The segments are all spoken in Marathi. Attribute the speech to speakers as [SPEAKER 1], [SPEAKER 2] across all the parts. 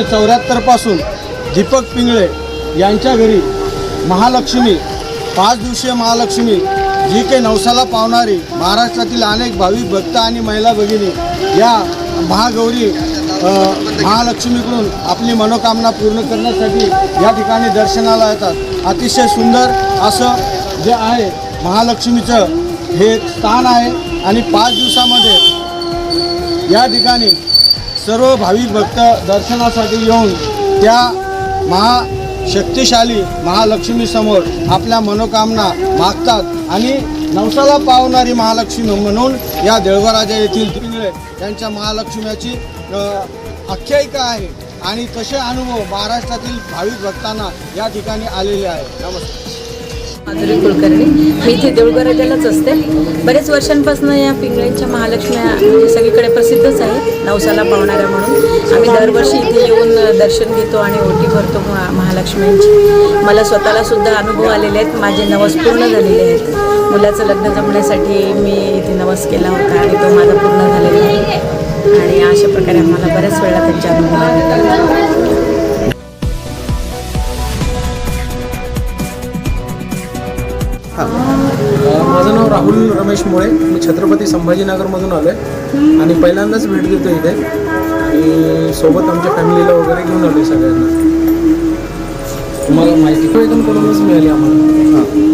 [SPEAKER 1] एकोणीसशे चौऱ्याहत्तरपासून दीपक पिंगळे यांच्या घरी महालक्ष्मी पाच दिवसीय महालक्ष्मी जी काही नवसाला पावणारी महाराष्ट्रातील अनेक भाविक भक्त आणि महिला भगिनी या महागौरी महालक्ष्मीकडून आपली मनोकामना पूर्ण करण्यासाठी या ठिकाणी दर्शनाला येतात. अतिशय सुंदर असं जे आहे महालक्ष्मीचं हे स्थान आहे. आणि पाच दिवसामध्ये या ठिकाणी सर्व भाविक भक्त दर्शनासाठी येऊन त्या महाशक्तिशाली महालक्ष्मीसमोर आपल्या मनोकामना मागतात आणि नवसाला पावणारी महालक्ष्मी म्हणून या देळगराजा येथील पिंगळे यांच्या महालक्ष्म्याची आख्यायिका आहे. आणि तसे अनुभव महाराष्ट्रातील भाविक भक्तांना या ठिकाणी आलेले आहे नमस्कार.
[SPEAKER 2] माधुरी कुलकर्णी. मी इथे देऊळगराजालाच असते. बरेच वर्षांपासून या पिंगळ्यांच्या महालक्ष्म्या म्हणजे सगळीकडे प्रसिद्धच आहे नवसाला पावणाऱ्या म्हणून. आम्ही दरवर्षी इथे येऊन दर्शन घेतो आणि ओटी भरतो महा- महालक्ष्म्यांची. मला स्वतःला सुद्धा अनुभव आलेले आहेत. माझे नवस पूर्ण झालेले आहेत. मुलाचं लग्न जमण्यासाठी मी इथे नवस केला होता आणि तो माझा पूर्ण झालेला आहे. आणि अशा प्रकारे आम्हाला बऱ्याच वेळा त्यांच्या अनुभव
[SPEAKER 3] राहुल रमेश मुळे. मी छत्रपती संभाजीनगरमधून आलो आहे आणि पहिल्यांदाच भेट देतो इथे. आणि सोबत आमच्या फॅमिलीला वगैरे घेऊन आलो सगळ्यांना. तुम्हाला माहिती इथून कडूनच मिळाली आम्हाला? हां.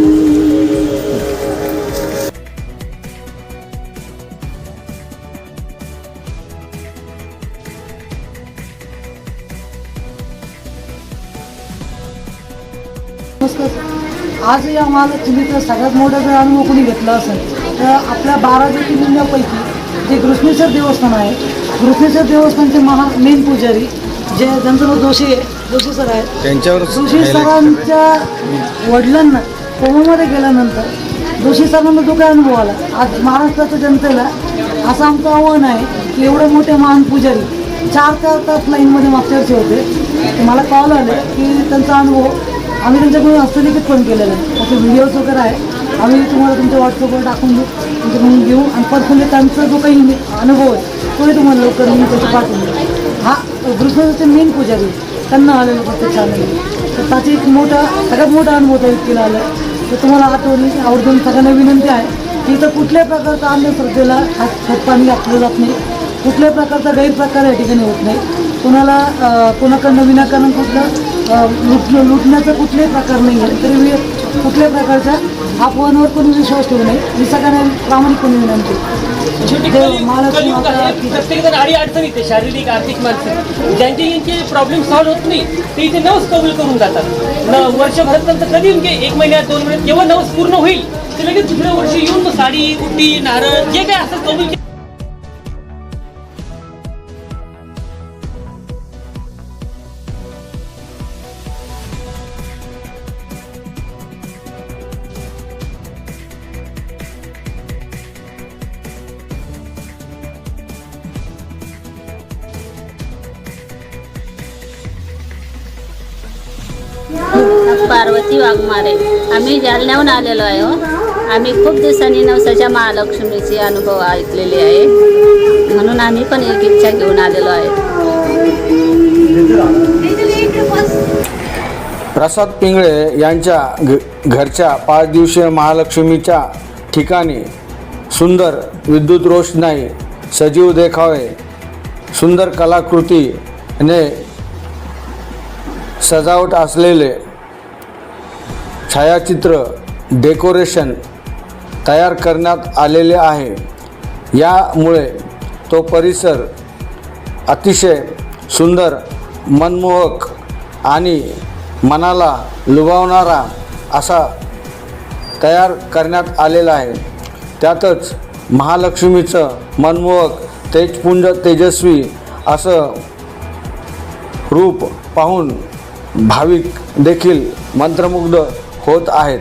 [SPEAKER 4] नमस्कार. आज या महालक्ष्मीचा सगळ्यात मोठा जर अनुभव कोणी घेतला असेल तर आपल्या बारा ज्योतिर्लिंगापैकी जे घृष्णेश्वर देवस्थान आहे घृष्णेश्वर देवस्थानचे महा मेन पुजारी जे नाव जोशी आहे जोशी सर आहे
[SPEAKER 1] त्यांच्यावर
[SPEAKER 4] जोशी सरांच्या वडिलांना कोमामध्ये गेल्यानंतर जोशी सरांना जो काय अनुभव आला आज महाराष्ट्राच्या जनतेला असं आमचं आव्हान आहे की एवढे मोठे महान पुजारी चार चार तास लाईनमध्ये मागच्या वर्षी होते. मला कॉल आले की त्यांचा अनुभव आम्ही त्यांच्याकडून हस्तलिखित पण केलेलं आहे. त्याचे व्हिडिओज वगैरे आहे आम्ही तुम्हाला तुमच्या व्हॉट्सअपवर टाकून देऊ. तुमच्याकडून घेऊ. आणि पर्सनली त्यांचा जो काही अनुभव आहे तोही तुम्हाला लवकर मी त्याची पाठवून देऊ. हा कृष्णाचे मेन पुजारी. त्यांना आलेलं तर छान आहे. तर त्याची एक मोठा सगळ्यात मोठा अनुभव त्या व्यक्तीला आला. तर तुम्हाला आठवणी आवर्जून सगळ्यांना विनंती आहे की इथं कुठल्याही प्रकारचा अंधश्रद्धेला हात खतपाणी घातलं जात नाही. कुठल्याही प्रकारचा गैरप्रकार या ठिकाणी होत नाही. कोणाला कोणाकडनं विनाकारण कुठलं अं, लुट लुटण्याचा कुठलाही प्रकार नाही आहे तरी कुठल्याही प्रकारच्या अफवांवर कोणी विश्वास ठेवू नये. ही सगळ्यांना प्रामाणिकपणे विनंती देव महालक्ष्मी माता की
[SPEAKER 5] प्रत्येक जण अडचणी येते शारीरिक आर्थिक मानसिक. ज्यांचे यांचे प्रॉब्लेम सॉल्व्ह होत नाही ते इथे नवस कबूल करून जातात. न वर्षभरात नंतर कधी म्हणजे एक महिन्यात दोन महिन्यात जेव्हा नवस पूर्ण होईल ते लगेच दुसऱ्या वर्षी येऊन तो साडी उटी नारळ जे काय असेल कबूल केलं
[SPEAKER 6] पार्वती वाघमारे. आम्ही जालन्याहून आलेलो आहे हो. आम्ही खूप दिवसांनी नवसाच्या महालक्ष्मीचे अनुभव ऐकलेले आहे. म्हणून आम्ही पण एक इच्छा घेऊन आलेलो आहे.
[SPEAKER 1] प्रसाद पिंगळे यांच्या घ घरच्या पाच दिवसीय महालक्ष्मीच्या ठिकाणी सुंदर विद्युत रोषणाई सजीव देखावे सुंदर कलाकृतीने सजावट असलेले छायाचित्र डेकोरेशन तयार करण्यात आलेले आहे. यामुळे तो परिसर अतिशय सुंदर मनमोहक आणि मनाला लुभावणारा असा तयार करण्यात आलेला आहे. त्यातच महालक्ष्मीचं मनमोहक तेजपुंज तेजस्वी असं रूप पाहून भाविक देखील मंत्रमुग्ध होत आहेत.